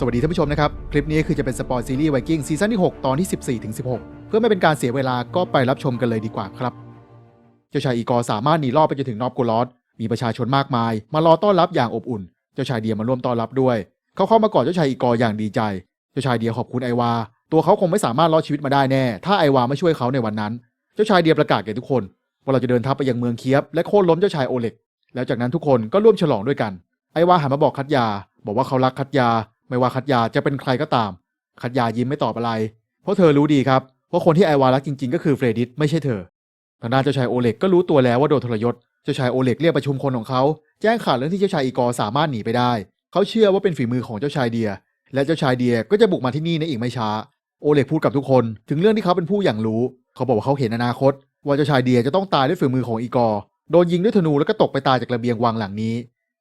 สวัสดีท่านผู้ชมนะครับ คลิปนี้คือจะเป็นสปอยซีรีส์ไวกิ้งซีซั่นที่ 6 ตอนที่ 14ถึง16 เพื่อไม่เป็นการเสียเวลาก็ไปรับชมกันเลยดีกว่าครับ เจ้าชายอีกอร์สามารถหนีรอดไปจนถึงนอบโกลอสมีประชาชนมากมาย มารอต้อนรับอย่างอบอุ่น เจ้าชายเดียมาร่วมต้อนรับด้วย เขาเข้ามากอดเจ้าชายอีกอร์อย่างดีใจ เจ้าชายเดียขอบคุณไอวา ตัวเขาคงไม่สามารถรอดชีวิตมาได้แน่ ถ้าไอวาไม่ช่วยเขาในวันนั้น เจ้าชายเดียประกาศแก่ทุกคน ว่าเราจะเดินทัพไปยังเมืองเคียบและโค่นล้มเจ้าชายโอเล็ก แล้วจากนั้นทุกคนก็ร่วมฉลองด้วยกัน ไอวาหันมาบอกคัตยา บอกว่าเขารักคัตยา ไม่ว่าคัตยาจะเป็นใครก็ตาม คัตยายิ้มไม่ตอบอะไร เพราะเธอรู้ดีครับว่าคนที่ไอวารักจริงๆ ก็คือเฟรดิสไม่ใช่เธอทางด้านเจ้าชายโอเล็กก็รู้ตัวแล้วว่าโดนทรยศ เจ้าชายโอเล็กเรียกประชุมคนของเขา แจ้งข่าวเรื่องที่เจ้าชายอีกอร์สามารถหนีไปได้ เขาเชื่อว่าเป็นฝีมือของเจ้าชายเดีย และเจ้าชายเดียก็จะบุกมาที่นี่ในอีกไม่ช้า โอเล็กพูดกับทุกคน ถึงเรื่องที่เขาเป็นผู้อย่างรู้ เขาบอกว่าเขาเห็นอนาคต ว่าเจ้าชายเดียจะต้องตายด้วยฝีมือของอีกอร์โดนยิงด้วยธนูแล้วก็ตกไปตายจากระเบียงวังหลังนี้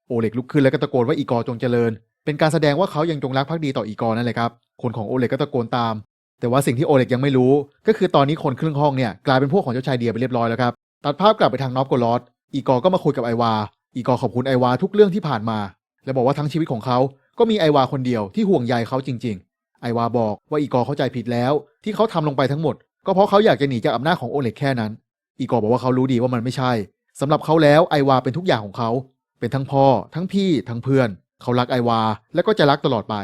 โอเล็กลุกขึ้นแล้วก็ตะโกนว่าอีกอจงเจริญ เป็นการแสดงว่าเขายังจงรักภักดีต่ออีกอรนั่นแหละครับ คนของโอเล็กก็ตะโกนตาม แต่ว่าสิ่งที่โอเล็กยังไม่รู้ ก็คือตอนนี้คนครึ่งห้องเนี่ยกลายเป็นพวกของเจ้าชายเดียไปเรียบร้อยแล้วครับ ตัดภาพกลับไปทางนอฟโกลอสอีกอร์ก็มาคุยกับไอวา อีกอร์ขอบคุณไอวาทุกเรื่องที่ผ่านมา และบอกว่าทั้งชีวิตของเขาก็มีไอวาคนเดียวที่ห่วงใยเขาจริง ๆ ไอวาบอกว่าอีกอร์เข้าใจผิดแล้ว ที่เขาทำลงไปทั้งหมด ก็เพราะเขาอยากจะหนีจากอำนาจของโอเล็กแค่นั้น อีกอร์บอกว่าเขารู้ดีว่ามันไม่ใช่สำหรับเขาแล้วไอวาเป็นทุกอย่างของเขา เป็นทั้งพ่อ ทั้งพี่ ทั้งเพื่อน เขารักไอวา และก็จะรักตลอดไป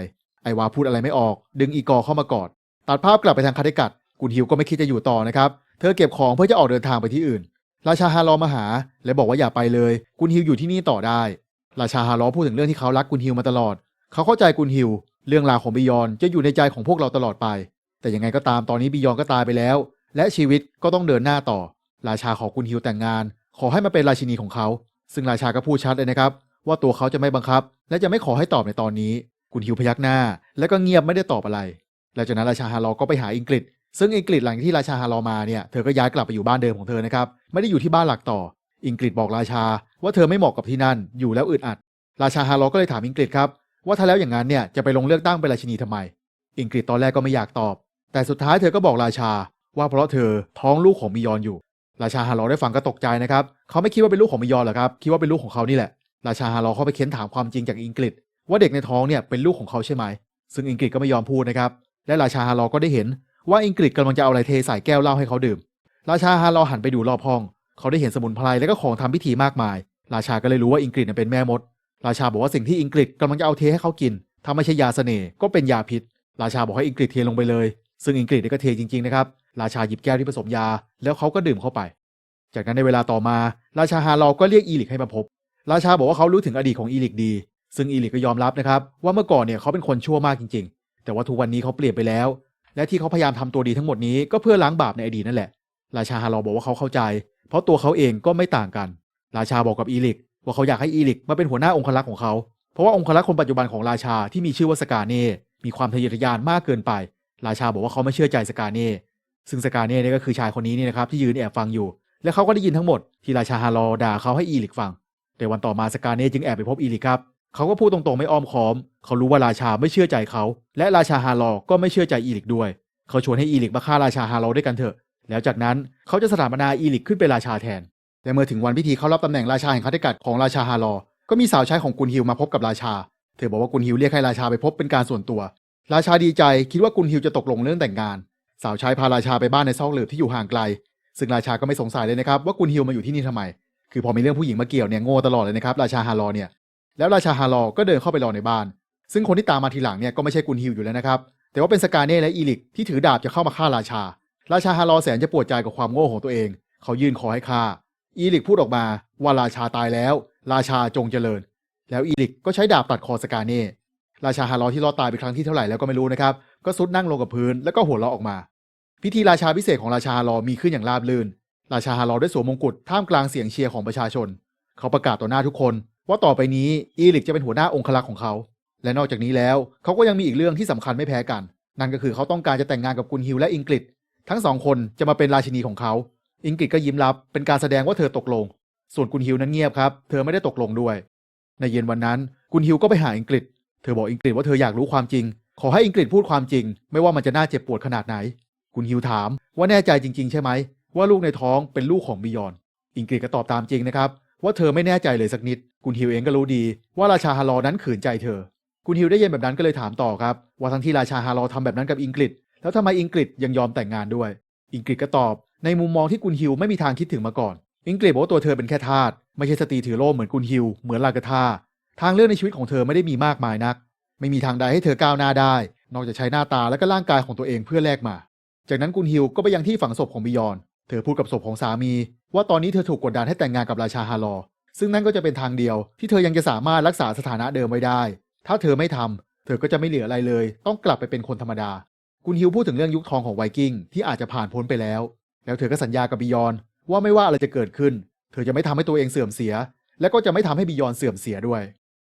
ไอวาพูดอะไรไม่ออก ดึงอีกอรเข้ามากอด ตัดภาพกลับไปทางคาเดกัดกุนฮิวก็ไม่คิดจะอยู่ต่อนะครับ เธอเก็บของเพื่อจะออกเดินทางไปที่อื่น ราชาฮารอมาหา และบอกว่าอย่าไปเลย กุนฮิวอยู่ที่นี่ต่อได้ ราชาฮารอพูดถึงเรื่องที่เขารักกุนฮิวมาตลอด เขาเข้าใจกุนฮิว เรื่องราวของบิยอนจะอยู่ในใจของพวกเราตลอดไป แต่ยังไงก็ตามตอนนี้บิยอนก็ตายไปแล้ว และชีวิตก็ต้องเดินหน้าต่อ ราชาขอกุนฮิวแต่งงาน ขอให้มาเป็นราชินีของเขา ซึ่งราชาก็พูดชัดเลยนะครับ ว่าตัวเขาจะไม่บังคับ และจะไม่ขอให้ตอบในตอนนี้กุนฮิวพยักหน้า แล้วก็เงียบไม่ได้ตอบอะไร หลังจากนั้นราชาฮารอก็ไปหาอังกฤษ ซึ่งอังกฤษหลังที่ราชาฮารอมาเนี่ยเธอก็ย้ายกลับไปอยู่บ้านเดิมของเธอนะครับไม่ได้อยู่ที่บ้านหลักต่ออังกฤษบอกราชา ว่าเธอไม่เหมาะกับที่นั่นอยู่แล้วอึดอัด ราชาฮารอก็เลยถามอังกฤษครับว่าถ้าแล้วอย่างนั้นเนี่ยจะไปลงเลือกตั้งเป็นราชินีทำไมอังกฤษตอนแรกก็ไม่อยากตอบ แต่สุดท้ายเธอก็บอกราชา ว่าเพราะเธอท้องลูกของมิยอนอยู่ ราชาฮารอได้ฟังก็ตกใจนะครับเขาไม่คิดว่าเป็นลูกของมิยอนหรอกครับคิดว่าเป็นลูกของเขานี่แหละ ราชาฮารอเข้าไปเค้นถามความจริงจากอังกฤษ ว่าเด็กในท้องเนี่ยเป็นลูกของเขาใช่ไหม ซึ่งอังกฤษก็ไม่ยอมพูดนะครับ และราชาฮารอก็ได้เห็นว่าอังกฤษกำลังจะเอาอะไรเทใส่แก้วเหล้าให้เขาดื่ม ราชาฮารอหันไปดูรอบห้อง เขาได้เห็นสมุนไพรและก็ของทำพิธีมากมาย ราชาก็เลยรู้ว่าอังกฤษเป็นแม่มด ราชาบอกว่าสิ่งที่อังกฤษกำลังจะเอาเทให้เขากินถ้าไม่ใช่ยาเสน่ห์ก็เป็นยาพิษ ราชาบอกให้อังกฤษเทลงไปเลย ซึ่งอังกฤษก็เทจริงๆนะครับ ราชาหยิบแก้วที่ผสมยา แล้วเขาก็ดื่มเข้าไป จากนั้นในเวลาต่อมา ราชาฮารอก็เรียกอีลิกให้มาพบ ราชาบอกว่าเขารู้ถึงอดีตของอีลิกดี ซึ่งอีลิกก็ยอมรับนะครับ ว่าเมื่อก่อนเนี่ยเขาเป็นคนชั่วมากจริง ๆ แต่ว่าทุกวันนี้เขาเปลี่ยนไปแล้ว และที่เขาพยายามทำตัวดีทั้งหมดนี้ก็เพื่อล้างบาปในอดีตนั่นแหละ ราชาฮารอบอกว่าเขาเข้าใจ เพราะตัวเขาเองก็ไม่ต่างกัน ราชาบอกกับอีลิก ว่าเขาอยากให้อีลิกมาเป็นหัวหน้าองครักษ์ของเขา เพราะว่าองครักษ์คนปัจจุบันของราชาที่มีชื่อว่าสกาเน่มีความทะเยอทะยานมากเกินไป ราชาบอกว่าเขาไม่เชื่อใจสกาเน่ซึ่งสกาเน่เนี่ยก็คือชายคนนี้นี่นะครับที่ยืนแอบฟังอยู่ และเขาก็ได้ยินทั้งหมดที่ราชาฮารอด่าเขาให้อีลิกฟัง แต่วันต่อมาสกาเน่จึงแอบไปพบอีลิกครับ เขาก็พูดตรงๆไม่อ้อมค้อม เขารู้ว่าราชาไม่เชื่อใจเขา และราชาฮารอก็ไม่เชื่อใจอีลิกด้วย เขาชวนให้อีลิกมาฆ่าราชาฮารอด้วยกันเถอะ แล้วจากนั้นเขาจะสถาปนาอีลิกขึ้นเป็นราชาแทน แต่เมื่อถึงวันพิธีเข้ารับตำแหน่งราชาแห่งคาเทกัดของราชาฮารอก็มีสาวใช้ของกุนฮิวมาพบกับราชา เธอบอกว่ากุนฮิวเรียกให้ราชาไปพบเป็นการส่วนตัว ราชาดีใจคิดว่ากุนฮิวจะตกลงเรื่องแต่งงาน สาวใช้พาราชาไปบ้านในซอกหลืบที่อยู่ห่างไกล ซึ่งราชาก็ไม่สงสัยเลยนะครับว่ากุนฮิวมาอยู่ที่นี่ทำไม คือพอมีเรื่องผู้หญิงมาเกี่ยวเนี่ยโง่ตลอดเลยนะครับราชาฮารอเนี่ยแล้วราชาฮารอก็เดินเข้าไปรอในบ้าน ซึ่งคนที่ตามมาทีหลังเนี่ยก็ไม่ใช่กุนฮิวอยู่แล้วนะครับแต่ว่าเป็นสกาเน่และอีลิกที่ถือดาบจะเข้ามาฆ่าราชา ราชาฮารอแสนจะปวดใจกับความโง่ของตัวเอง เขายื่นคอให้ฆ่า อีลิกพูดออกมาว่าราชาตายแล้ว ราชาจงเจริญ แล้วอีลิกก็ใช้ดาบตัดคอสกาเน่ราชาฮารอที่รอดตายไปครั้งที่เท่าไหร่แล้วก็ไม่รู้นะครับก็ซุดนั่งลงกับพื้นแล้วก็หัวเราะออกมา พิธีราชาพิเศษของราชาฮารอมีขึ้นอย่างราบรื่น ราชาฮารอได้สวมมงกุฎท่ามกลางเสียงเชียร์ของประชาชน เขาประกาศต่อหน้าทุกคน ว่าต่อไปนี้อีลิกจะเป็นหัวหน้าองครักษ์ของเขา และนอกจากนี้แล้วเขาก็ยังมีอีกเรื่องที่สำคัญไม่แพ้กัน นั่นก็คือเขาต้องการจะแต่งงานกับกุนฮิวและอิงกฤษทั้งสองคนจะมาเป็นราชินีของเขาอิงกฤษก็ยิ้มรับเป็นการแสดงว่าเธอตกลง ส่วนกุนฮิวนั้นเงียบครับ เธอไม่ได้ตกลงด้วย ในเย็นวันนั้นกุนฮิวก็ไปหาอิงกฤษเธอบอกอิงกฤษว่าเธออยากรู้ความจริง ขอให้อิงกฤษพูดความจริง ไม่ว่ามันจะน่าเจ็บปวดขนาดไหน กุนฮิวถามว่าแน่ใจจริง ๆ ใช่ไหม ว่าลูกในท้องเป็นลูกของบิยอน อิงกฤษก็ตอบตามจริงนะครับ ว่าเธอไม่แน่ใจเลยสักนิด กุนฮิวเองก็รู้ดี ว่าราชาฮารอนั้นขืนใจเธอคุณฮิวได้ยินแบบนั้นก็เลยถามต่อครับ ว่าทั้งที่ราชาฮารอทำแบบนั้นกับอังกฤษแล้วทำไมอังกฤษยังยอมแต่งงานด้วยอังกฤษก็ตอบ ในมุมมองที่คุณฮิวไม่มีทางคิดถึงมาก่อนอังกฤษบอกว่าตัวเธอเป็นแค่ทาสไม่ใช่สตรีถือโล่เหมือนคุณฮิวเหมือนลากาธาทางเลือกในชีวิตของเธอไม่ได้มีมากมายนัก ไม่มีทางใดให้เธอก้าวหน้าได้ นอกจากใช้หน้าตาและก็ร่างกายของตัวเองเพื่อแลกมา จากนั้นคุณฮิวก็ไปยังที่ฝังศพของบิยอน เธอพูดกับศพของสามี ว่าตอนนี้เธอถูกกดดันให้แต่งงานกับราชาฮารอ ซึ่งนั่นก็จะเป็นทางเดียว ที่เธอยังจะสามารถรักษาสถานะเดิมไว้ได้ ถ้าเธอไม่ทำเธอก็จะไม่เหลืออะไรเลย ต้องกลับไปเป็นคนธรรมดา คุณฮิวพูดถึงเรื่องยุคทองของไวกิ้งที่อาจจะผ่านพ้นไปแล้ว แล้วเธอก็สัญญากับบิยอน ว่าไม่ว่าอะไรจะเกิดขึ้น เธอจะไม่ทำให้ตัวเองเสื่อมเสีย และก็จะไม่ทำให้บิยอนเสื่อมเสียด้วย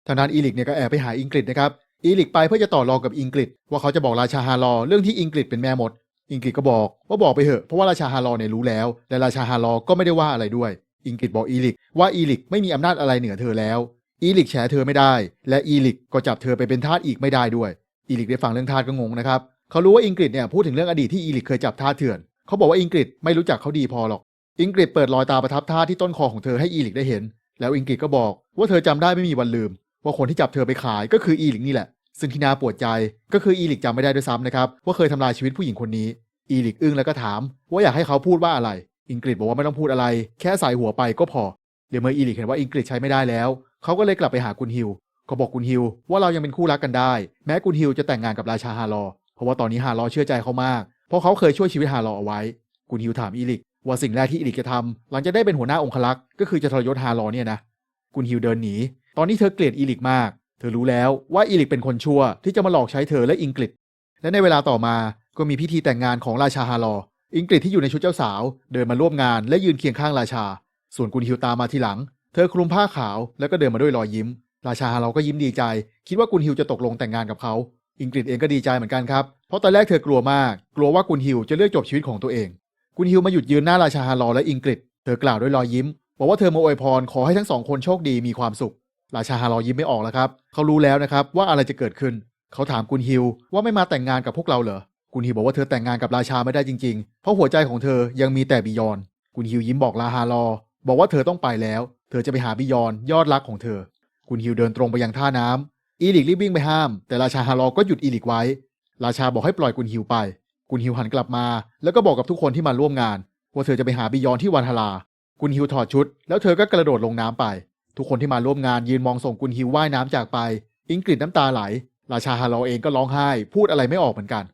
ทางนั้นอีลิกเนี่ยก็แอบไปหาอังกฤษนะครับอีลิกไปเพื่อจะต่อรองกับอังกฤษว่าเขาจะบอกราชาฮารอเรื่องที่อังกฤษเป็นแม่มด อังกฤษก็บอกว่าบอกไปเถอะเพราะว่าราชาฮารอเนี่ยรู้แล้ว และราชาฮารอก็ไม่ได้ว่าอะไรด้วยอังกฤษบอกอีลิกว่าอีลิกไม่มีอำนาจอะไรเหนือเธอแล้ว อีลิกแฉเธอไม่ได้ และอีลิกก็จับเธอไปเป็นทาสอีกไม่ได้ด้วยอีลิกได้ฟังเรื่องทาสก็งงนะครับเขารู้ว่าอังกฤษเนี่ยพูดถึงเรื่องอดีตที่อีลิกเคยจับทาสเถื่อนเขาบอกว่าอังกฤษไม่รู้จักเขาดีพอหรอกอังกฤษเปิดรอยตาประทับทาสที่ต้นคอของเธอให้อีลิกได้เห็น แล้วอังกฤษก็บอกว่าเธอจำได้ไม่มีวันลืม ว่าคนที่จับเธอไปขายก็คืออีลิกนี่แหละ ซึ่งที่น่าปวดใจก็คืออีลิกจำไม่ได้ด้วยซ้ำนะครับว่าเคยทำลายชีวิตผู้หญิงคนนี้ อีลิกอึ้งแล้วก็ถาม ว่าอยากให้เขาพูดว่าอะไรอังกฤษบอกว่าไม่ต้องพูดอะไร แค่ใส่หัวไปก็พอ เดี๋ยวเมื่ออีลิกเห็นว่าอังกฤษใช้ไม่ได้แล้ว เขาก็เลยกลับไปหาคุณฮิวเขาบอกคุณฮิวว่าเรายังเป็นคู่รักกันได้ แม้คุณฮิวจะแต่งงานกับราชาฮารอ เพราะว่าตอนนี้ฮารอเชื่อใจเขามาก เพราะเขาเคยช่วยชีวิตฮารอเอาไว้ คุณฮิวถามอีลิก ว่าสิ่งแรกที่อีลิกจะทำหลังจากได้เป็นหัวหน้าองครักษ์ก็คือจะทรยศฮารอเนี่ยนะ คุณฮิวเดินหนี ตอนนี้เธอเกลียดอีลิกมาก เธอรู้แล้วว่าอีลิกเป็นคนชั่วที่จะมาหลอกใช้เธอและอังกฤษและในเวลาต่อมาก็มีพิธีแต่งงานของราชาฮารออังกฤษที่อยู่ในชุดเจ้าสาว เดินมาร่วมงานและยืนเคียงข้างราชา ส่วนคุณฮิวตามมาทีหลัง เธอคลุมผ้าขาวแล้วก็เดินมาด้วยรอยยิ้ม ราชาฮารอก็ยิ้มดีใจ คิดว่าคุณฮิวจะตกลงแต่งงานกับเขาอังกฤษเองก็ดีใจเหมือนกันครับ เพราะตอนแรกเธอกลัวมาก กลัวว่าคุณฮิวจะเลือกจบชีวิตของตัวเองคุณฮิวมาหยุดยืนหน้าราชาฮารอและอังกฤษ เธอกล่าวด้วยรอยยิ้ม บอกว่าเธอมาอวยพรขอให้ทั้งสองคนโชคดีมีความสุข ราชาฮารอยิ้มไม่ออกแล้วครับเขารู้แล้วนะครับว่าอะไรจะเกิดขึ้น เขาถามคุณฮิวว่าไม่มาแต่งงานกับพวกเราเหรอคุณฮิวบอกว่าเธอแต่งงานกับราชาไม่ได้จริงๆ เพราะหัวใจของเธอยังมีแต่บิยอนคุณฮิวยิ้มบอกลาฮารอ บอกว่าเธอต้องไปแล้ว เธอจะไปหาบิยอนยอดรักของเธอคุณฮิวเดินตรงไปยังท่าน้ำอีลิกรีบวิ่งไปห้าม แต่ราชาฮารอก็หยุดอีลิกไว้ ราชาบอกให้ปล่อยคุณฮิวไปคุณฮิวหันกลับมา แล้วก็บอกกับทุกคนที่มาร่วมงาน ว่าเธอจะไปหาบิยอนที่วันฮาราคุณฮิวถอดชุด แล้วเธอก็กระโดดลงน้ำไป ทุกคนที่มาร่วมงานยืนมองส่งคุณฮิวว่ายน้ำจากไป อิงกฤษน้ำตาไหล ราชาฮารอเองก็ร้องไห้ พูดอะไรไม่ออกเหมือนกัน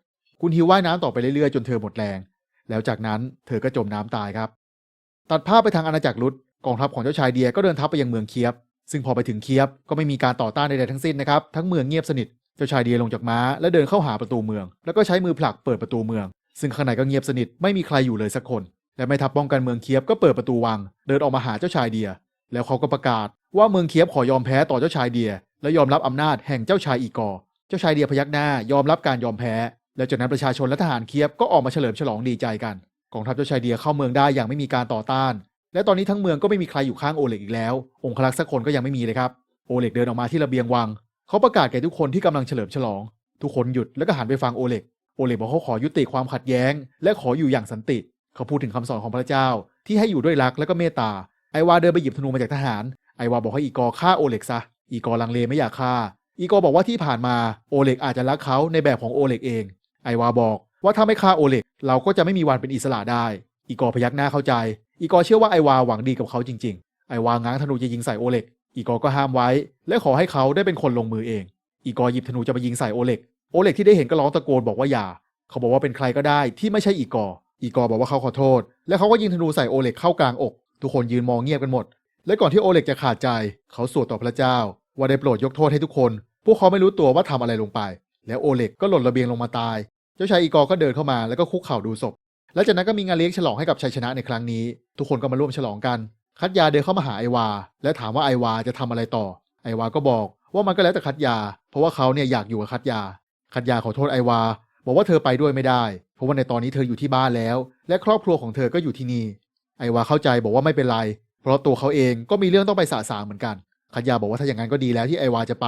คุณฮิวว่ายน้ำต่อไปเรื่อยๆจนเธอหมดแรง แล้วจากนั้นเธอก็จมน้ำตายครับ ตัดภาพไปทางอาณาจักรลุดกองทัพของเจ้าชายเดียก็เดินทัพไปยังเมืองเคียบ ซึ่งพอไปถึงเคียบก็ไม่มีการต่อต้านใดๆทั้งสิ้นนะครับ ทั้งเมืองเงียบสนิท เจ้าชายเดียลงจากม้าและเดินเข้าหาประตูเมือง แล้วก็ใช้มือผลักเปิดประตูเมือง ซึ่งข้างในก็เงียบสนิทไม่มีใครอยู่เลยสักคน และแม่ทัพป้องกันเมืองเคียบก็เปิดประตูวัง เดินออกมาหาเจ้าชายเดีย แล้วเขาก็ประกาศว่าเมืองเคียบขอยอมแพ้ต่อเจ้าชายเดีย และยอมรับอำนาจแห่งเจ้าชายอีกอร์เจ้าชายเดียพยักหน้ายอมรับการยอมแพ้ แล้วจากนั้นประชาชนและทหารเคียบก็ออกมาเฉลิมฉลองดีใจกันกองทัพเจ้าชายเดียเข้าเมืองได้อย่างไม่มีการต่อต้าน และตอนนี้ทั้งเมืองก็ไม่มีใครอยู่ข้างโอเล็กอีกแล้ว องครักษ์สักคนก็ยังไม่มีเลยครับโอเล็กเดินออกมาที่ระเบียงวัง เขาประกาศแก่ทุกคนที่กำลังเฉลิมฉลอง ทุกคนหยุดแล้วก็หันไปฟังโอเล็กโอเล็กบอกเขาขอยุติความขัดแย้ง และขออยู่อย่างสันติ เขาพูดถึงคำสอนของพระเจ้าที่ให้อยู่ด้วยรักและก็เมตตา ไอวาเดินไปหยิบธนูมาจากทหาร ไอวาบอกให้อีกอฆ่าโอเล็กซะ อีกอร์ลังเลไม่อยากฆ่า อีกอร์บอกว่าที่ผ่านมาโอเล็กอาจจะรักเขาในแบบของโอเล็กเอง ไอวาบอกว่าถ้าไม่ฆ่าโอเล็กเราก็จะไม่มีวันเป็นอิสระได้ อีกอร์พยักหน้าเข้าใจ อีกอร์เชื่อว่าไอวาหวังดีกับเขาจริง ๆ ไอวาง้างธนูจะยิงใส่โอเล็ก อีกอก็ห้ามไว้ และขอให้เขาได้เป็นคนลงมือเอง อีกอร์หยิบธนูจะไปยิงใส่โอเล็ก โอเล็กที่ได้เห็นก็ร้องตะโกนบอกว่าอย่า เขาบอกว่าเป็นใครก็ได้ที่ไม่ใช่อีกอร์อีกอร์บอกว่าเขาขอโทษ และเขาก็ยิงธนูใส่โอเล็กเข้ากลางอก ทุกคนยืนมองเงียบกันหมด และก่อนที่โอเล็กจะขาดใจ เขาสวดต่อพระเจ้า ว่าได้โปรดยกโทษให้ทุกคน พวกเขาไม่รู้ตัวว่าทำอะไรลงไป แล้วโอเล็กก็หล่นระเบียงลงมาตาย เจ้าชายอีกอร์ก็เดินเข้ามาแล้วก็คุกเข่าดูศพ และจากนั้นก็มีงานเลี้ยงฉลองให้กับชัยชนะในครั้งนี้ ทุกคนก็มาร่วมฉลองกัน คัตยาเดินเข้ามาหาไอวา และถามว่าไอวาจะทำอะไรต่อ ไอวาก็บอกว่ามันก็แล้วแต่คัตยา เพราะว่าเขาเนี่ยอยากอยู่กับคัตยา คัตยาขอโทษไอวา บอกว่าเธอไปด้วยไม่ได้ เพราะว่าในตอนนี้เธออยู่ที่บ้านแล้ว และครอบครัวของเธอก็อยู่ที่นี่ ไอวาเข้าใจบอกว่าไม่เป็นไร เพราะตัวเขาเองก็มีเรื่องต้องไปสาสางเหมือนกันคัตยาบอกว่าถ้าอย่างนั้นก็ดีแล้วที่ไอวาจะไป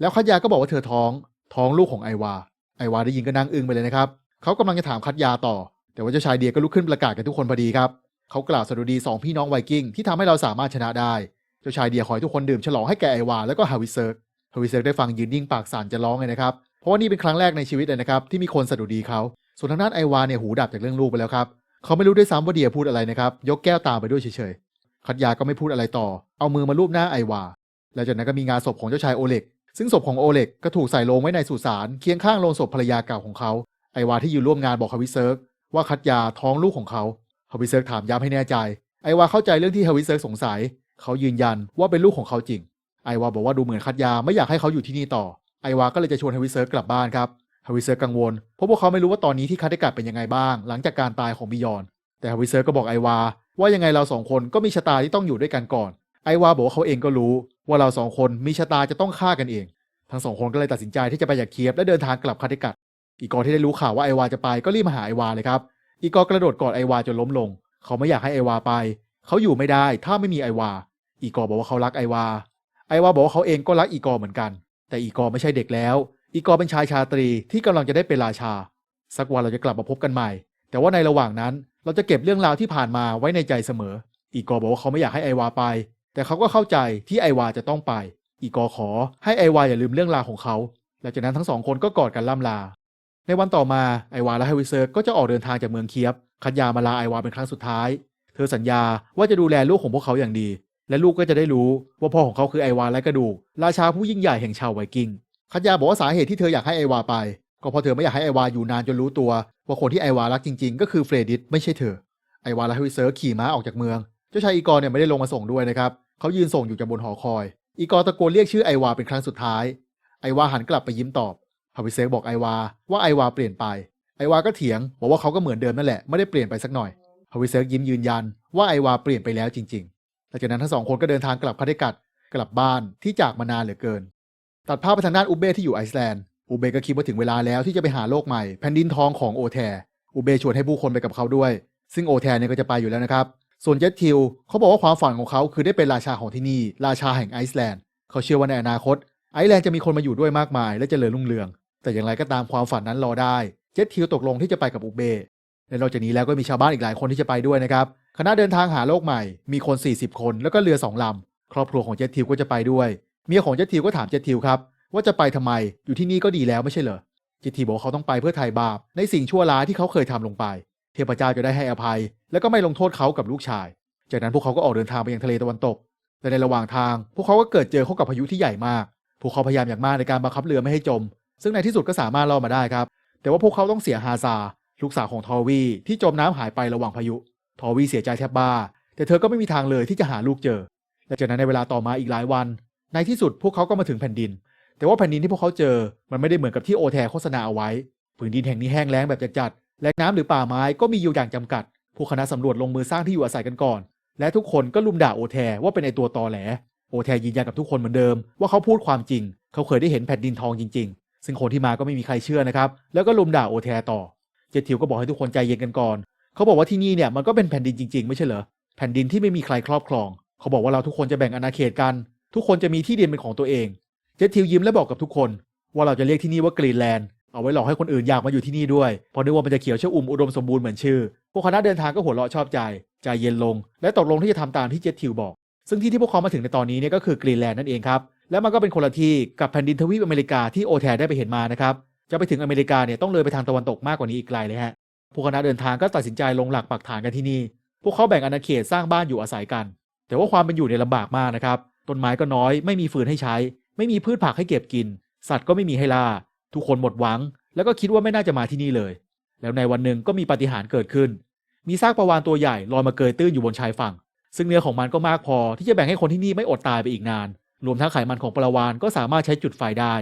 แล้วคัตยาก็บอกว่าเธอท้อง ท้องลูกของไอวา ไอวาได้ยินก็นั่งอึ้งไปเลยนะครับเขากำลังจะถามคัตยาต่อ แต่ว่าเจ้าชายเดียก็ลุกขึ้นประกาศกับทุกคนพอดีครับเขากล่าวสดุดีสองพี่น้องไวกิ้งที่ทำให้เราสามารถชนะได้ เจ้าชายเดียขอให้ทุกคนดื่มฉลองให้แก่ไอวาแล้วก็ฮาวิเซิร์กฮาวิเซิร์กได้ฟังยืนนิ่งปากสั่นจะร้องเลยนะครับ เพราะว่านี่เป็นครั้งแรกในชีวิตเลยนะครับที่มีคนสะดุดีเขาส่วนทางด้านไอวาเนี่ยหูดับจากเรื่องลูกไปแล้วครับ เขาไม่รู้ด้วยซ้ำว่าเดียพูดอะไรนะครับ ยกแก้วตามไปด้วยเฉยๆ คัตยาก็ไม่พูดอะไรต่อ เอามือมาลูบหน้าไอวา แล้วจากนั้นก็มีงานศพของเจ้าชายโอเล็ก ซึ่งศพของโอเล็กก็ถูกใส่ลงไว้ในสุสานเคียงข้างโลงศพภรรยาเก่าของเขา ไอวาที่อยู่ร่วมงานบอกฮาวิเซิร์กว่าคัตยาท้องลูกของเขาฮาวิเซิร์กถามย้ำให้แน่ใจ ไอวาเข้าใจเรื่องที่ฮาวิเซิร์กสงสัย เขายืนยันว่าเป็นลูกของเขาจริง ไอวาบอกว่าดูเหมือนคัตยาไม่อยากให้เขาอยู่ที่นี่ต่อ ไอวาก็เลยจะชวนฮาวิเซิร์กกลับบ้านครับ ฮาวิเซิร์กังวลเพราะพวกเขาไม่รู้ว่าตอนนี้ที่คัตได้กลับเป็นยังไงบ้าง หลังจากการตายของบิยอน แต่ฮาวิเซิร์ก็บอกไอวา ว่ายังไงเราสองคนก็มีชะตาที่ต้องอยู่ด้วยกันก่อน ไอวาบอกว่าเขาเองก็รู้ว่าเราสองคนมีชะตาจะต้องฆ่ากันเอง ทั้งสองคนก็เลยตัดสินใจที่จะไปจากเคียบและเดินทางกลับคาติกัดอีกอที่ได้รู้ข่าวว่าไอวาจะไปก็รีบมาหาไอวาเลยครับ อีกอกระโดดกอดไอวาจนล้มลง เขาไม่อยากให้ไอวาไป เขาอยู่ไม่ได้ถ้าไม่มีไอวา อีกอบอกว่าเขารักไอวา ไอวาบอกว่าเขาเองก็รักอีกอเหมือนกัน แต่อีกอไม่ใช่เด็กแล้ว อีกอเป็นชายชาตรีที่กำลังจะได้เป็นราชา สักวันเราจะกลับมาพบกันใหม่ แต่ว่าในระหว่างนั้นเราจะเก็บเรื่องราวที่ผ่านมาไว้ในใจเสมอ อีกอบอกว่าเขาไม่อยากให้ไอวาไป แต่เขาก็เข้าใจที่ไอวาจะต้องไป อีกอขอให้ไอวาอย่าลืมเรื่องราวของเขาหลังจากนั้นทั้งสองคนก็กอดกันล่ำลา ในวันต่อมาไอวาและไฮวิเซอร์ก็จะออกเดินทางจากเมืองเคียบ คันยามาลาไอวาเป็นครั้งสุดท้าย เธอสัญญาว่าจะดูแลลูกของพวกเขาอย่างดี และลูกก็จะได้รู้ว่าพ่อของเขาคือไอวาและกระดูก ราชาผู้ยิ่งใหญ่แห่งชาวไวกิ้ง คันยาบอกว่าสาเหตุที่เธออยากให้ไอวาไป ก็เพราะเธอไม่อยากให้ไอวาอยู่นานจนรู้ตัว ว่าคนที่ไอวารักจริง ๆ ก็คือเฟรดิสไม่ใช่เธอ ไอวาและไฮวิเซอร์ขี่ม้าออกจากเมือง เจ้าชายอีกอร์เนี่ยไม่ได้ลงมาส่งด้วยนะครับเขายืนส่งอยู่จากบนหอคอย อีกอร์ตะโกนเรียกชื่อไอวาเป็นครั้งสุดท้าย ไอวาหันกลับไปยิ้มตอบฮาวิเซกบอกไอวาว่าไอวาเปลี่ยนไป ไอวาก็เถียงบอกว่าเขาก็เหมือนเดิมนั่นแหละไม่ได้เปลี่ยนไปสักหน่อยฮาวิเซกยิ้มยืนยันว่าไอวาเปลี่ยนไปแล้วจริงๆหลังจากนั้นทั้งสองคนก็เดินทางกลับคาเดกัดกลับบ้านที่จากมานานเหลือเกิน ตัดภาพไปทางด้านอุเบที่อยู่ไอซ์แลนด์อุเบก็คิดว่าถึงเวลาแล้วที่จะไปหาโลกใหม่แผ่นดินทองของโอแทอุเบชวนให้ผู้คนไปกับเขาด้วย ซึ่งโอแทเนี่ยก็จะไปอยู่แล้วนะครับ ส่วนเจตทิวเขาบอกว่าความฝันของเขาคือได้เป็นราชาของที่นี่ ราชาแห่งไอซ์แลนด์เขาเชื่อว่าในอนาคต ไอซ์แลนด์จะมีคนมาอยู่ด้วยมากมาย และเจริญรุ่งเรือง แต่อย่างไรก็ตามความฝันนั้นรอได้ เจตทิวตกลงที่จะไปกับอุเบและนอกจากนี้แล้วก็มีชาวบ้านอีกหลายคนที่จะไปด้วยนะครับคณะเดินทางหาโลกใหม่ มีคน 40 คน แล้วก็เรือสองลำครอบครัวของเจตทิวก็จะไปด้วย เมียของเจตทิวก็ถามเจตทิวครับ ว่าจะไปทำไมอยู่ที่นี่ก็ดีแล้วไม่ใช่เหรอเจตทิวบอกเขาต้องไปเพื่อไถ่บาปในสิ่งชั่วร้ายที่เขาเคยทำลงไป เทพเจ้าจะได้ให้อภัย แล้วก็ไม่ลงโทษเขากับลูกชาย จากนั้นพวกเขาก็ออกเดินทางไปยังทะเลตะวันตกแต่ในระหว่างทาง พวกเขาก็เกิดเจอเข้ากับพายุที่ใหญ่มาก พวกเขาพยายามอย่างมากในการบังคับเรือไม่ให้จม ซึ่งในที่สุดก็สามารถรอดมาได้ครับ แต่ว่าพวกเขาต้องเสียฮาซา ลูกสาวของทอวีที่จมน้ำหายไประหว่างพายุ ทอวีเสียใจแทบบ้า แต่เธอก็ไม่มีทางเลยที่จะหาลูกเจอ และจากนั้นในเวลาต่อมาอีกหลายวัน ในที่สุดพวกเขาก็มาถึงแผ่นดิน แต่ว่าแผ่นดินที่พวกเขาเจอ มันไม่ได้เหมือนกับที่โอแทโฆษณาเอาไว้ผืนดินแห่งนี้แห้งแล้งแบบจัดๆแหล่งน้ำหรือป่าไม้ก็มีอยู่อย่างจำกัดผู้คณะสำรวจลงมือสร้างที่อยู่อาศัยกันก่อน และทุกคนก็ลุมด่าโอแทว่าเป็นไอตัวตอแหล โอแทยืนยันกับทุกคนเหมือนเดิม ว่าเขาพูดความจริง เขาเคยได้เห็นแผ่นดินทองจริง ๆ ซึ่งคนที่มาก็ไม่มีใครเชื่อนะครับ แล้วก็ลุมด่าโอแทต่อ เจทิวก็บอกให้ทุกคนใจเย็นกันก่อน เขาบอกว่าที่นี่เนี่ยมันก็เป็นแผ่นดินจริง ๆ ไม่ใช่เหรอ แผ่นดินที่ไม่มีใครครอบครอง เขาบอกว่าเราทุกคนจะแบ่งอาณาเขตกัน ทุกคนจะมีที่ดินเป็นของตัวเอง เจทิวยิ้มและบอกกับทุกคน ว่าเราจะเรียกที่นี่ว่ากรีนแลนด์เอาไว้หลอกให้คนอื่นอยากมาอยู่ที่นี่ด้วยเพราะนึกว่ามันจะเขียวเชอุ่มอุดมสมบูรณ์เหมือนชื่อ พวกคณะเดินทางก็หัวเราะชอบใจ ใจเย็นลง และตกลงที่จะทำตามที่เจทิวบอก ซึ่งที่ที่พวกเขามาถึงในตอนนี้เนี่ยก็คือกรีนแลนด์นั่นเองครับและมันก็เป็นคนละที่กับแผ่นดินทวีปอเมริกาที่โอแทได้ไปเห็นมานะครับจะไปถึงอเมริกาเนี่ยต้องเลยไปทางตะวันตกมากกว่านี้อีกไกลเลยฮะพวกคณะเดินทางก็ตัดสินใจลงหลักปักฐานกันที่นี่ พวกเขาแบ่งอาณาเขตสร้างบ้านอยู่อาศัยกัน แต่ว่าความเป็นอยู่เนี่ยลำบากมากนะครับ ต้นไม้ก็น้อย ไม่มีฟืนให้ใช้ ไม่มีพืชผักให้เก็บกิน สัตว์ก็ไม่มีให้ล่า ทุกคนหมดหวัง แล้วก็คิดว่าไม่น่าจะมาที่นี่เลย แล้วในวันหนึ่งก็มีปาฏิหาริย์เกิดขึ้น มีซากปลาวาฬตัวใหญ่ลอยมาเกยตื้นอยู่บนชายฝั่ง ซึ่งเนื้อของมันก็มากพอที่จะแบ่งให้คนที่นี่ไม่อดตายไปอีกนาน รวมทั้งไขมันของปลาวาฬก็สามารถใช้จุดไฟได้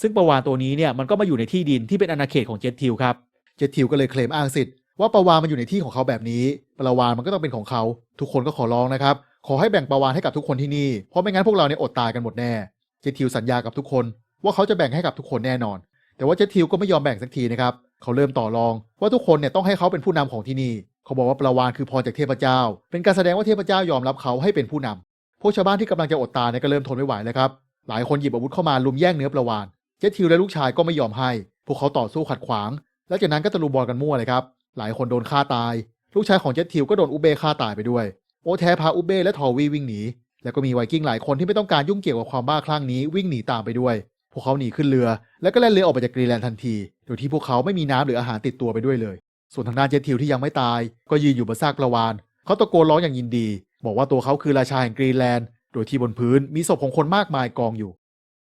ซึ่งปลาวาฬตัวนี้เนี่ยมันก็มาอยู่ในที่ดินที่เป็นอาณาเขตของเจตทิวครับ เจตทิวก็เลยเคลมอ้างสิทธิ์ว่าปลาวาฬมันอยู่ในที่ของเขาแบบนี้ปลาวาฬมันก็ต้องเป็นของเขา ทุกคนก็ขอร้องนะครับ ขอให้แบ่งปลาวาฬให้กับทุกคนที่นี่ เพราะไม่งั้นพวกเราเนี่ยอดตายกันหมดแน่ เจตทิวสัญญากับทุกคน ว่าเขาจะแบ่งให้กับทุกคนแน่นอน แต่ว่าเจตทิวก็ไม่ยอมแบ่งสักทีนะครับ เขาเริ่มต่อรองว่าทุกคนเนี่ยต้องให้เขาเป็นผู้นำของที่นี่ เขาบอกว่าปลาวาฬคือพรจากเทพเจ้า เป็นการแสดงว่าเทพเจ้ายอมรับเขาให้เป็นผู้นำพวกชาวบ้านที่กำลังจะอดตายเนี่ยก็เริ่มทนไม่ไหวแล้วครับ หลายคนหยิบอาวุธเข้ามาลุมแย่งเนื้อปลาวาฬเจตทิวและลูกชายก็ไม่ยอมให้ พวกเขาต่อสู้ขัดขวาง แล้วจากนั้นก็ตะลุมบอลกันมั่วเลยครับ หลายคนโดนฆ่าตาย ลูกชายของเจทิวก็โดนอุเบฆ่าตายไปด้วย โอแทพาอุเบและทอวีวิ่งหนี แล้วก็มีไวกิ้งหลายคนที่ไม่ต้องการยุ่งเกี่ยวกับความบ้าคลั่งนี้วิ่งหนีตามไปด้วย พวกเขาหนีขึ้นเรือ แล้วก็แล่นเรือออกไปจากกรีแลนด์ทันที โดยที่พวกเขาไม่มีน้ำหรืออาหารติดตัวไปด้วยเลย ส่วนทางด้านเจตทิวที่ยังไม่ตาย ก็ยืนอยู่บนซากปลาวาน เขาตะโกนร้องอย่างยินดี บอกว่าตัวเขาคือราชาแห่งกรีแลนด์ โดยที่บนพื้นมีศพของคนมากมายกองอยู่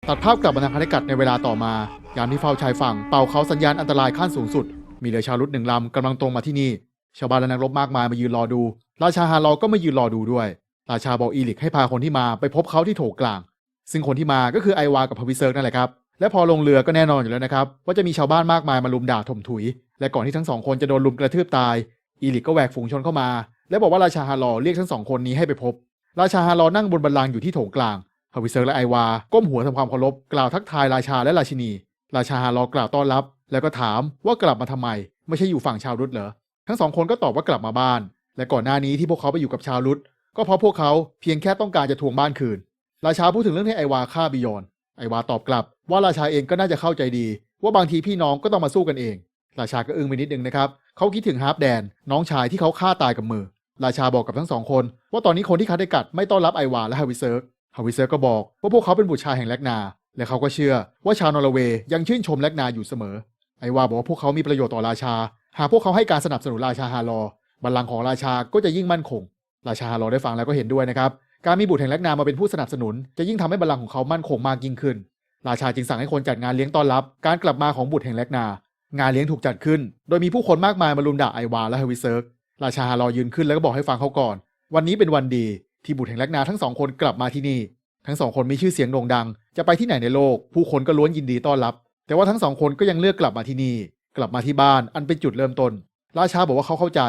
ตัดภาพกลับมาทางคานิกัดในเวลาต่อมา ยามที่เฝ้าชายฝั่งเป่าเขาสัญญาณอันตรายขั้นสูงสุด มีเรือชาวรุดหนึ่งลำกำลังตรงมาที่นี่ ชาวบ้านและนักรบมากมายมายืนรอดู ราชาฮาลอก็มายืนรอดูด้วย ราชาบอกอีลิกให้พาคนที่มาไปพบเขาที่โถกลาง ซึ่งคนที่มาก็คือไอวากับพาวิเซิร์กนั่นแหละครับ และพอลงเรือก็แน่นอนอยู่แล้วนะครับ ว่าจะมีชาวบ้านมากมายมาลุมด่าถมถุย และก่อนที่ทั้งสองคนจะโดนลุมกระทืบตาย อีลิกก็แหวกฝูงชนเข้ามา และบอกว่าราชาฮาลอเรียกทั้งสองคนนี้ให้ไปพบ ราชาฮาลอนั่งบนบัลลังอยู่ที่โถงกลางพาวิเซิร์กและไอวาก้มหัวทำความเคารพกล่าวทักทายราชาและราชินี ราชาฮาลอกล่าวต้อนรับ แล้วก็ถามว่ากลับมาทำไม ไม่ใช่อยู่ฝั่งชาวรุดเหรอ ทั้งสองคนก็ตอบว่ากลับมาบ้าน และก่อนหน้านี้ที่พวกเขาไปอยู่กับชาวรุดก็เพราะพวกเขาเพียงแค่ต้องการจะทวงบ้านคืน ราชาพูดถึงเรื่องที่ไอวาฆ่าบิยอน ไอวาตอบกลับ ว่าราชาเองก็น่าจะเข้าใจดี ว่าบางทีพี่น้องก็ต้องมาสู้กันเอง ราชาก็อึ้งไปนิดนึงนะครับ เขาคิดถึงฮาร์ปแดน น้องชายที่เขาฆ่าตายกับมือ ราชาบอกกับทั้งสองคน ว่าตอนนี้คนที่คาได้กัดไม่ต้อนรับไอวาและฮาวิเซิร์กฮาวิเซอร์ก็บอกว่าพวกเขาเป็นบุตรชายแห่งแลกนา และเขาก็เชื่อว่าชาวนอร์เวย์ยังชื่นชมแลกนาอยู่เสมอ ไอวาบอกว่าพวกเขามีประโยชน์ต่อราชา หากพวกเขาให้การสนับสนุนราชาฮาลอบัลลังก์ของราชาก็จะยิ่งมั่นคง ราชาฮาลอได้ฟังแล้วก็เห็นด้วยนะครับ การมีบุตรแห่งแลกนามาเป็นผู้สนับสนุน จะยิ่งทำให้บัลลังก์ของเขามั่นคงมากยิ่งขึ้น ราชาจึงสั่งให้คนจัดงานเลี้ยงต้อนรับ การกลับมาของบุตรแห่งแลกนา งานเลี้ยงถูกจัดขึ้น โดยมีผู้คนมากมายมารุมด่าไอวาและเฮวิเซิร์กราชาฮาลอยืนขึ้นแล้วก็บอกให้ฟังเขาก่อน วันนี้เป็นวันดีที่บุตรแห่งแลกนาทั้งสองคนกลับมาที่นี่ ทั้งสองคนมีชื่อเสียงโด่งดัง จะไปที่ไหนในโลก ผู้คนก็ล้วนยินดีต้อนรับ แต่ว่าทั้งสองคนก็ยังเลือกกลับมาที่นี่ กลับมาที่บ้านอันเป็นจุดเริ่มต้น ราชาบอกว่าเขาเข้าใจ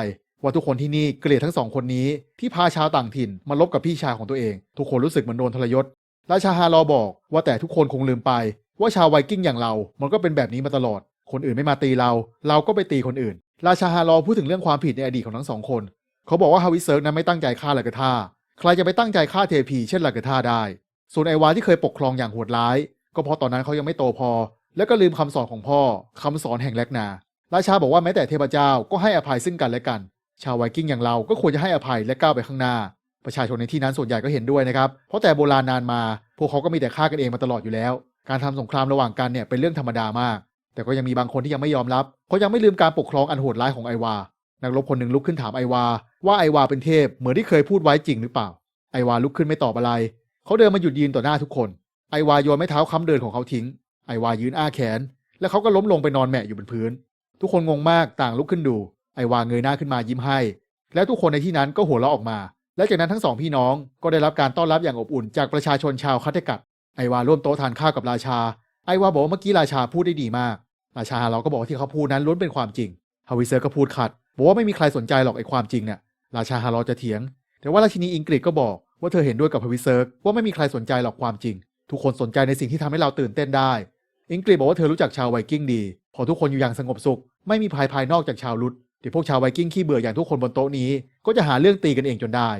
ว่าทุกคนที่นี่เกลียดทั้งสองคนนี้ที่พาชาวต่างถิ่นมาลบกับพี่ชายของตัวเอง ทุกคนรู้สึกเหมือนโดนทรยศ ราชาฮาลอบอกว่าแต่ทุกคนคงลืมไป ว่าชาวไวกิ้งอย่างเรา มันก็เป็นแบบนี้มาตลอด คนอื่นไม่มาตีเรา เราก็ไปตีคนอื่น ราชาฮาลอพูดถึงเรื่องความผิดในอดีตของทั้งสองคน เขาบอกว่าฮาวิเซิร์กนั้นไม่ตั้งใจฆ่าลากาธาใครจะไปตั้งใจฆ่าเทพีเช่นลากาธาได้ ส่วนไอวาที่เคยปกครองอย่างโหดร้าย ก็เพราะตอนนั้นเขายังไม่โตพอ แล้วก็ลืมคำสอนของพ่อคำสอนแห่งแลกนา ราชาบอกว่าแม้แต่เทพเจ้าก็ให้อภัยซึ่งกันและกัน ชาวไวกิ้งอย่างเราก็ควรจะให้อภัยและก้าวไปข้างหน้า ประชาชนในที่นั้นส่วนใหญ่ก็เห็นด้วยนะครับ เพราะแต่โบราณนานมา พวกเขาก็มีแต่ฆ่ากันเองมาตลอดอยู่แล้ว การทำสงครามระหว่างกันเนี่ยเป็นเรื่องธรรมดามาก แต่ก็ยังมีบางคนที่ยังไม่ยอมรับเขายังไม่ลืมการปกครองอันโหดร้ายของไอวา นักรบคนหนึ่งลุกขึ้นถามไอวา ว่าไอวาเป็นเทพเหมือนที่เคยพูดไว้จริงหรือเปล่า ไอวาลุกขึ้นไม่ตอบอะไร เขาเดินมาหยุดยืนต่อหน้าทุกคน ไอวาโยนไม้เท้าค้ำเดินของเขาทิ้ง ไอวายืนอ้าแขน แล้วเขาก็ล้มลงไปนอนแมะอยู่บนพื้น ทุกคนงงมากต่างลุกขึ้นดู ไอวาเงยหน้าขึ้นมายิ้มให้ แล้วทุกคนในที่นั้นก็หัวเราะออกมา และจากนั้นทั้งสองพี่น้องก็ได้รับการต้อนรับอย่างอบอุ่นจากประชาชนชาวคัตเตกัดไอวาร่วมโต๊ะทานข้าวกับราชา ไอวาบอกว่าเมื่อกี้ราชาพูดได้ดีมาก ราชาเราก็บอกว่าที่เขาพูดนั้นล้วนเป็นความจริง ฮาวิเซอร์ก็พูดขัด บอกว่าไม่มีใครสนใจหรอกไอความจริงเนี่ย ราชาฮาลอจะเถียง แต่ว่าราชินีอิงกฤษก็บอกว่าเธอเห็นด้วยกับฮาวิเซอร์ว่าไม่มีใครสนใจหรอกความจริง ทุกคนสนใจในสิ่งที่ทำให้เราตื่นเต้นได้ อิงกฤษบอกว่าเธอรู้จักชาวไวกิ้งดี พอทุกคนอยู่อย่างสงบสุข ไม่มีภายภายนอกจากชาวลุดเดี๋ยวพวกชาวไวกิ้งขี้เบื่ออย่างทุกคนบนโต๊ะนี้ ก็จะหาเรื่องตีกันเองจนได้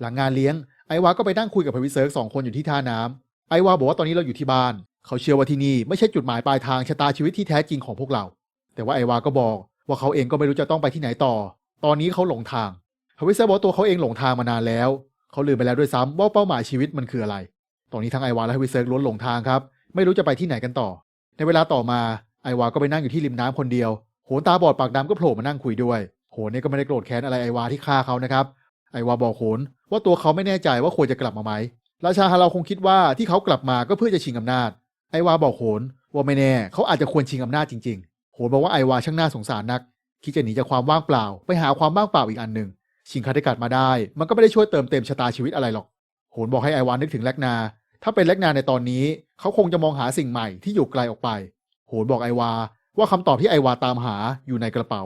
หลังงานเลี้ยงไอวาก็ไปนั่งคุยกับพาวิเซิร์กสองคนอยู่ที่ท่าน้ำไอวาบอกว่าตอนนี้เราอยู่ที่บ้าน เขาเชื่อว่าที่นี่ไม่ใช่จุดหมายปลายทางชะตาชีวิตที่แท้จริงของพวกเรา แต่ว่าไอวาก็บอกว่าเขาเองก็ไม่รู้จะต้องไปที่ไหนต่อ ตอนนี้เขาหลงทางพาวิเซิร์กบอกตัวเขาเองหลงทางมานานแล้ว เขาลืมไปแล้วด้วยซ้ำว่าเป้าหมายชีวิตมันคืออะไร ตอนนี้ทั้งไอวาและฮาวิเซิร์กล้วนหลงทางครับ ไม่รู้จะไปที่ไหนกันต่อ ในเวลาต่อมาไอวาก็ไปนั่งอยู่ที่ริมน้ำคนเดียว โหนตาบอดปากดำก็โผล่มานั่งคุยด้วย โหนนี่ก็ไม่ได้โกรธแค้นอะไรไอวาที่ฆ่าเขานะครับ ไอวาบอกโหนว่าตัวเขาไม่แน่ใจว่าควรจะกลับมาไหม ราชาฮาเราคงคิดว่าที่เขากลับมาก็เพื่อจะชิงอำนาจ ไอวาบอกโหนว่าไม่แน่เขาอาจจะควรชิงอำนาจจริง ๆ โหนบอกว่าไอวาช่างน่าสงสารนัก คิดจะหนีจากความว่างเปล่า ไปหาความว่างเปล่าอีกอันหนึ่ง ชิงคาติกัดมาได้ มันก็ไม่ได้ช่วยเติมเต็มชะตาชีวิตอะไรหรอก โหนบอกให้ไอวานึกถึงแลกนา ถ้าเป็นแลกนาในตอนนี้ เขาคงจะมองหาสิ่งใหม่ที่อยู่ไกลออกไป โหนบอกไอวา ว่าคำตอบที่ไอวาตามหาอยู่ในกระเป๋า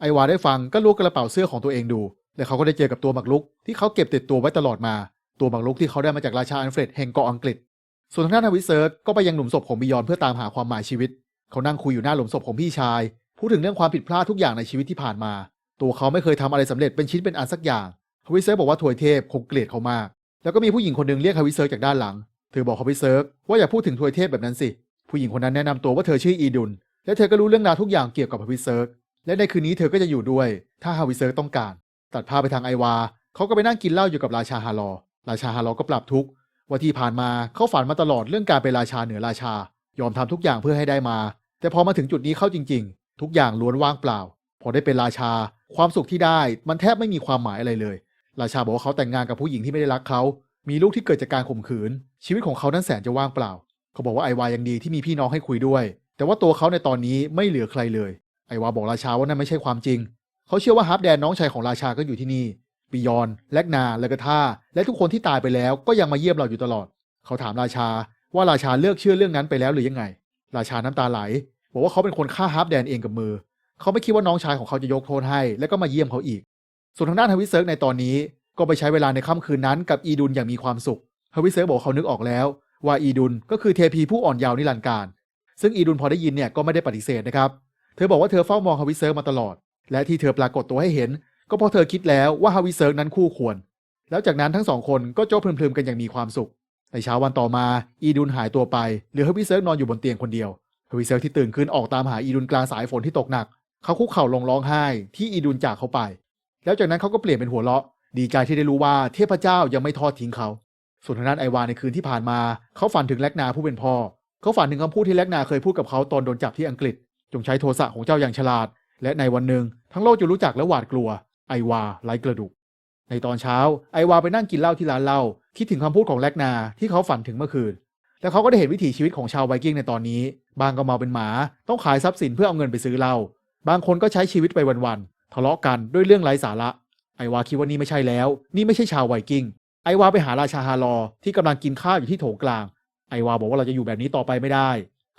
ไอวาได้ฟังก็ล้วงกระเป๋าเสื้อของตัวเองดู และเขาก็ได้เจอกับตัวหมักลุกที่เขาเก็บติดตัวไว้ตลอดมา ตัวหมักลุกที่เขาได้มาจากราชาอันเฟรดแห่งเกาะอังกฤษ ส่วนทางด้านฮาวิเซิร์กก็ไปยังหลุมศพของบิยอนเพื่อตามหาความหมายชีวิต เขานั่งคุยอยู่หน้าหลุมศพของพี่ชาย พูดถึงเรื่องความผิดพลาดทุกอย่างในชีวิตที่ผ่านมา ตัวเขาไม่เคยทำอะไรสำเร็จเป็นชิ้นเป็นอันสักอย่างฮาวิเซิร์บอกว่าถวยเทพคงเกลียดเขามาก แล้วก็มีผู้หญิงคนหนึ่งเรียกฮาวิเซิร์จากด้านหลัง เธอบอกฮาวิเซิร์กว่าอย่าพูดถึงถวยเทพแบบนั้นสิ ผู้หญิงคนนั้นแนะนำตัวว่าเธอชื่ออีดุลและเธอก็รู้เรื่องราวทุกอย่างเกี่ยวกับฮาวิเซิร์กและในคืนนี้เธอก็จะอยู่ด้วย ถ้าฮาวิเซิร์กต้องการ ตัดภาพไปทางไอวา เขาก็ไปนั่งกินเหล้าอยู่กับราชาฮาลอราชาฮาลอก็ปรับทุกข์ว่าที่ผ่านมาเขาฝันมาตลอดเรื่องการเป็นราชาเหนือราชา ยอมทำทุกอย่างเพื่อให้ได้มา แต่พอมาถึงจุดนี้เข้าจริง ๆ ทุกอย่างล้วนว่างเปล่า พอได้เป็นราชา ความสุขที่ได้มันแทบไม่มีความหมายอะไรเลย ราชาบอกว่าเขาแต่งงานกับผู้หญิงที่ไม่ได้รักเขา มีลูกที่เกิดจากการข่มขืน ชีวิตของเขานั้นแสนจะว่างเปล่า เขาบอกว่าไอวายังดีที่มีพี่น้องให้คุยด้วย แต่ว่าตัวเขาในตอนนี้ไม่เหลือใครเลยไอวาบอกราชาว่านั่นไม่ใช่ความจริง เขาเชื่อว่าฮาร์ปแดนน้องชายของราชาก็อยู่ที่นี่ปิยอนแลกนาเลกาท่าและทุกคนที่ตายไปแล้วก็ยังมาเยี่ยมเราอยู่ตลอด เขาถามราชาว่าราชาเลือกเชื่อเรื่องนั้นไปแล้วหรือยังไง ราชาน้ำตาไหล บอกว่าเขาเป็นคนฆ่าฮาร์ปแดนเองกับมือ เขาไม่คิดว่าน้องชายของเขาจะยกโทษให้ และก็มาเยี่ยมเขาอีก ส่วนทางด้านฮวิเซิร์กในตอนนี้ ก็ไปใช้เวลาในค่ำคืนนั้นกับอีดุลอย่างมีความสุขฮาวิเซิร์บอกเขานึกออกแล้ว ว่าอีดุลก็คือเทพีผู้อ่อนเยาว์นิรันดร์การ ซึ่งอีดุลพอได้ยินเนี่ยก็ไม่ได้ปฏิเสธนะครับ เธอบอกว่าเธอเฝ้ามองฮาวิเซิร์มาตลอด และที่เธอปรากฏตัวให้เห็น ก็เพราะเธอคิดแล้วว่าฮาวิเซิร์นั้นคู่ควร แล้วจากนั้นทั้งสองคนก็โจ้พลึมๆกันอย่างมีความสุข ในเช้าวันต่อมา อีดุลหายตัวไปเหลือฮาวิเซิร์นอนอยู่บนเตียงคนเดียวฮาวิเซิร์ที่ตื่นขึ้นออกตามหาอีดุลกลางสายฝนที่ตกหนัก เขาคุกเข่าลงร้องไห้ที่อีดุลจากเขาไป แล้วจากนั้นเขาก็เปลี่ยนเป็นหัวเราะ ดีใจที่ได้รู้ว่าเทพเจ้ายังไม่ทอดทิ้งเขา ส่วนทางด้านไอวาในคืนที่ผ่านมา เขาฝันถึงแลกนาผู้เป็นพ่อ เขาฝันถึงคำพูดที่แลกนาเคยพูดกับเขาตอนโดนจับที่อังกฤษ จงใช้โทสะของเจ้าอย่างฉลาด และในวันหนึ่งทั้งโลกจะรู้จักและหวาดกลัว ไอวาไร้กระดูก ในตอนเช้า ไอวาไปนั่งกินเหล้าที่ร้านเหล้า คิดถึงคำพูดของแลกนาที่เขาฝันถึงเมื่อคืน แล้วเขาก็ได้เห็นวิถีชีวิตของชาวไวกิ้งในตอนนี้ บางก็เมาเป็นหมา ต้องขายทรัพย์สินเพื่อเอาเงินไปซื้อเหล้า บางคนก็ใช้ชีวิตไปวันๆ ทะเลาะกันด้วยเรื่องไร้สาระ ไอวาคิดว่านี่ไม่ใช่แล้ว นี่ไม่ใช่ชาวไวกิ้ง ไอวาไปหาราชาฮาลอที่กำลังกินข้าวอยู่ที่โถงกลาง ไอวาบอกว่าเราจะอยู่แบบนี้ต่อไปไม่ได้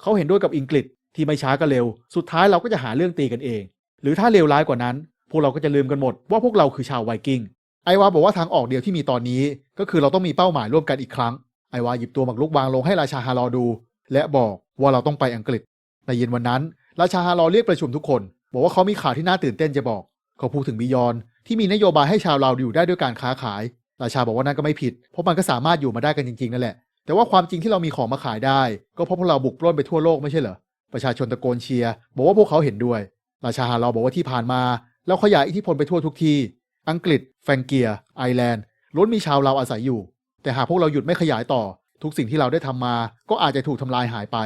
เขาเห็นด้วยกับอังกฤษที่ไม่ช้าก็เร็ว สุดท้ายเราก็จะหาเรื่องตีกันเอง หรือถ้าเลวร้ายกว่านั้น พวกเราก็จะลืมกันหมดว่าพวกเราคือชาวไวกิ้ง ไอวาบอกว่าทางออกเดียวที่มีตอนนี้ ก็คือเราต้องมีเป้าหมายร่วมกันอีกครั้ง ไอวาหยิบตัวหมากรุกวางลงให้ราชาฮาลอดู และบอกว่าเราต้องไปอังกฤษ ในเย็นวันนั้น ราชาฮาลอเรียกประชุมทุกคน บอกว่าเขามีข่าวที่น่าตื่นเต้นจะบอก เขาพูดถึงบิยอน ที่มีนโยบายให้ชาวเราอยู่ได้ด้วยการค้าขาย ราชาบอกว่านั่นก็ไม่ผิด เพราะมันก็สามารถอยู่มาได้กันจริงๆนั่นแหละ แต่ว่าความจริงที่เรามีของมาขายได้ ก็เพราะพวกเราบุกปล้นไปทั่วโลกไม่ใช่เหรอ ประชาชนตะโกนเชียร์บอกว่าพวกเขาเห็นด้วย ราชาฮาลอบอกว่าที่ผ่านมาเราขยายอิทธิพลไปทั่วทุกที่ อังกฤษ แฟรงเกีย ไอร์แลนด์ ล้วนมีชาวเราอาศัยอยู่ แต่หากพวกเราหยุดไม่ขยายต่อ ทุกสิ่งที่เราได้ทำมา ก็อาจจะถูกทำลายหายไป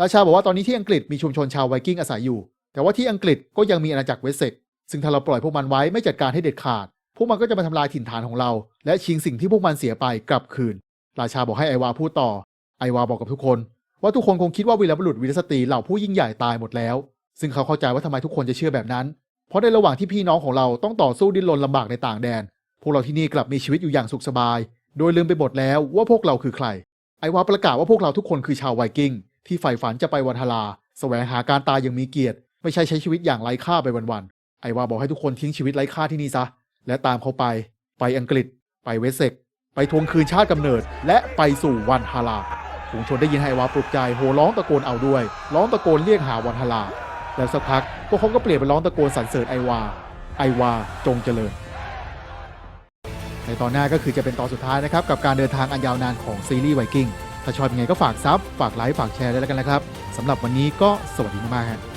ราชาบอกว่าตอนนี้ที่อังกฤษมีชุมชนชาวไวกิ้งอาศัยอยู่ แต่ว่าที่อังกฤษก็ยังมีอาณาจักรเวสเซ็ก ซึ่งถ้าเราปล่อยพวกมันไว้ไม่จัดการให้เด็ดขาด พวกมันก็จะมาทำลายถิ่นฐานของเรา และชิงสิ่งที่พวกมันเสียไปกลับคืน ราชาบอกให้ไอวาพูดต่อ ไอวาบอกกับทุกคน ว่าทุกคนคงคิดว่าวีรบุรุษวีรสตรีเหล่าผู้ยิ่งใหญ่ตายหมดแล้ว ซึ่งเขาเข้าใจว่าทำไมทุกคนจะเชื่อแบบนั้น เพราะในระหว่างที่พี่น้องของเราต้องต่อสู้ดิ้นรนลำบากในต่างแดน พวกเราที่นี่กลับมีชีวิตอยู่อย่างสุขสบาย โดยลืมไปหมดแล้วว่าพวกเราคือใคร ไอวาประกาศว่าพวกเราทุกคนคือชาวไวกิ้งที่ใฝ่ฝันจะไปวันฮาลา แสวงหาการตายอย่างมีเกียรติ ไม่ใช่ใช้ชีวิตอย่างไร้ค่าไปวันๆ ไอวาบอกให้ทุกคนทิ้งชีวิตไร้ค่าที่นี่ซะ และตามเขาไป ไปอังกฤษ ไปเวสเซ็ก ไปทวงคืนชาติกำเนิด และไปสู่วันฮาลาฝูงชนได้ยินไอวาปลุกใจโห่ร้องตะโกนเอาด้วย ร้องตะโกนเรียกหาวันฮาลาแล้วสักพักพวกเขาก็เปลี่ยนเป็นร้องตะโกนสรรเสริญไอวา ไอวาจงเจริญ ในตอนหน้าก็คือจะเป็นตอนสุดท้ายนะครับ กับการเดินทางอันยาวนานของซีรีส์ไวกิ้งถ้าชอบยังไงก็ฝากซับ ฝากไลค์ ฝากแชร์ได้แล้วกันนะครับสำหรับวันนี้ก็สวัสดีมากๆครับ